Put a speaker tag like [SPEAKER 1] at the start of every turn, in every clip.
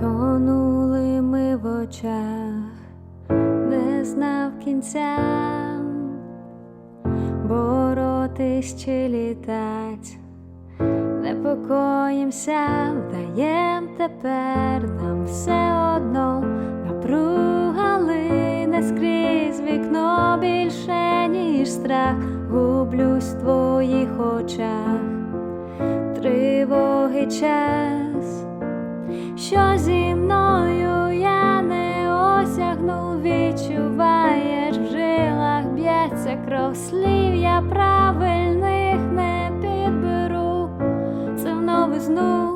[SPEAKER 1] Тонули ми в очах, не знав кінця, боротись чи літать, непокоїмся, вдаєм тепер нам все одно. Напруга лине скрізь вікно більше, ніж страх, гублюсь в твоїх очах, тривоги час що зі мною я не осягну, відчуваєш в жилах б'ється кров. Слів, я правильних не підберу, це новизну.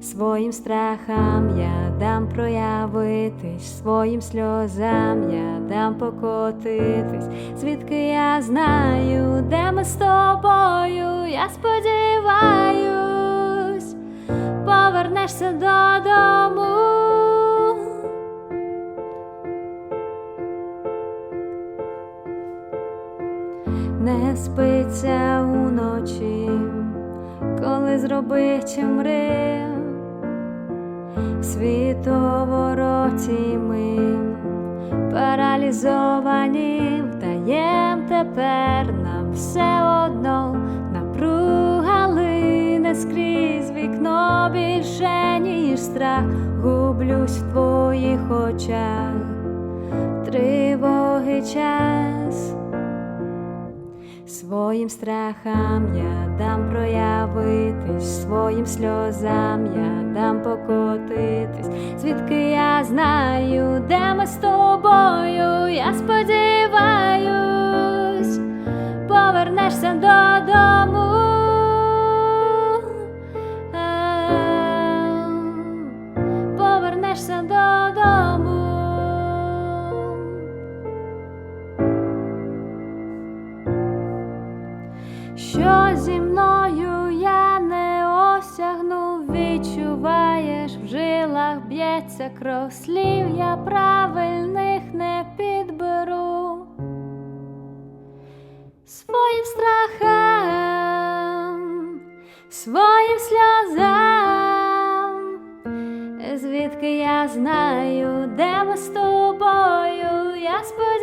[SPEAKER 1] Своїм страхам я дам проявитись, своїм сльозам я дам покотитись, звідки я знаю, де ми з тобою, я сподіваюсь, повернешся додому. Не спиться уночі, коли зроби чи мри, в світовороті ми паралізовані, вдаєм тепер нам все одно напруга лине скрізь вікно більше, ніж страх, гублюсь в твоїх очах, тривоги час. Своїм страхам я дам проявитись, своїм сльозам я дам покотитись, звідки я знаю, де ми з тобою, я сподіваюсь, Що зі мною я не осягну, відчуваєш в жилах б'ється кров. Слів, я правильних не підберу. Своїм страхам, своїм сльозам, звідки я знаю, де ми з тобою, я сподіваюсь